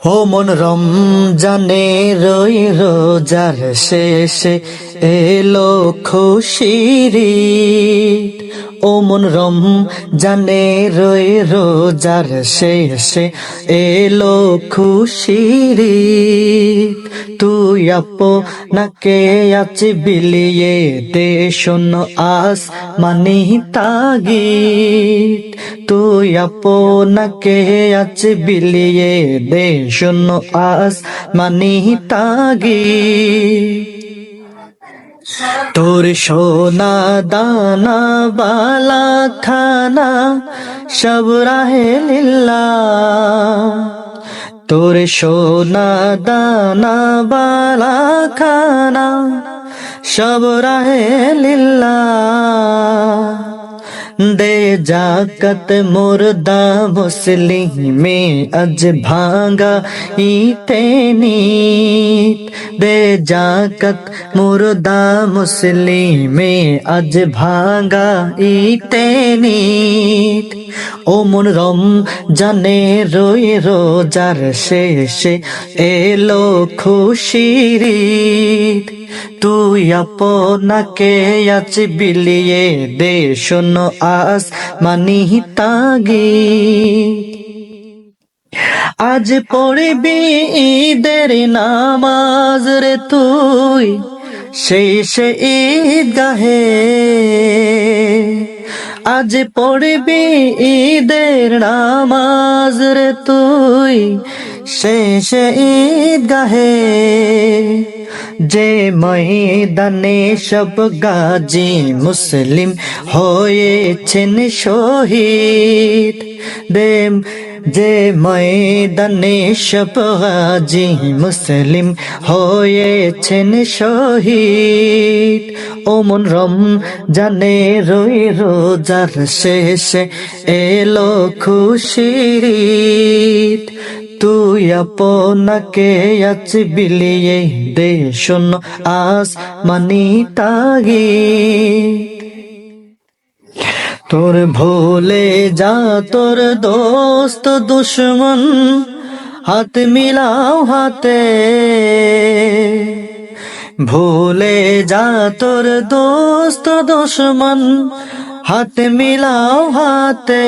হো মন রমজানে রই রোজার শেষে এলো খুশির ও মন রম জানে রই রোজার শেষে এলো খুশির তুই আপো নাকে আছে বিলিয়ে দে শোন আস মানি তাগিদ তুই আপনাকে আছে বিলিয়ে দে শোন আস মানি তাগিদ তোর সোনা দানা বালা খানা সব রাহে তোর সোনা দানা বালা খানা সব রাহে লিল্লা দে জাকত মুর্দা মুসলিমে আজ ভাঙ্গা ইতে নীত দে জাকত মুর্দা মুসলিমে আজ ভাঙ্গা ইতে নীত ও মন রম জানে রই রোজার শেষে এলো খুশির। তুই আপনাকে আজ বিলিয়ে দে, শোনো আস মানি তাগিদ আজ পড়বি ঈদের নামাজ রে তুই, শেষ ঈদগাহে। আজ পড়বি ঈদের নামাজ রে তুই শেষ ঈদগাহে যে ময়দানে সব গাজী মুসলিম হয়েছেন শহীদ দেম যে ময়দানে সব গাজী মুসলিম হয়েছেন শহীদ ও মন রম জানে রই রোজার শেষে এলো ঈদ। তুই আপনাকে আজ বিলিয়ে দে শোন আস মানি তাগিদ তোর ভোলে যা, তোর দোস্ত দুশ্মন, হাত মিলাও হাতে। ভোলে যা, তোর দোস্ত দুশ্মন, হাত মিলাও হাতে।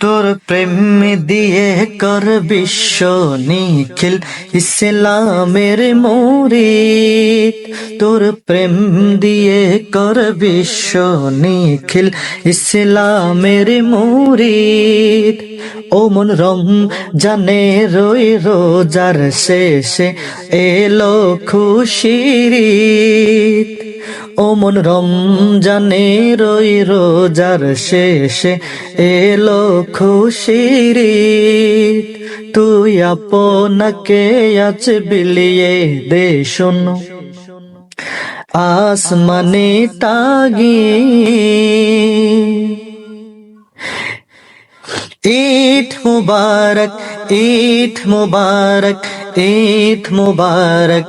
তোর প্রেম দিয়ে কর বিশ্ব নিখিল ইসলামের মরিত তোর প্রেম দিয়ে কর বিশ্ব নিখিল ইসলামের মরিত ও মন রম জানে রই রোজার শেষে এলো খুশির। ও মন রমজানে রই রোজার শেষে এলো খুশির। তুই আপনাকে আজ বিলিয়ে দে শোনো আসমানে তাগি ঈদ মুবারক ঈদ মুবারক ঈদ মুবারক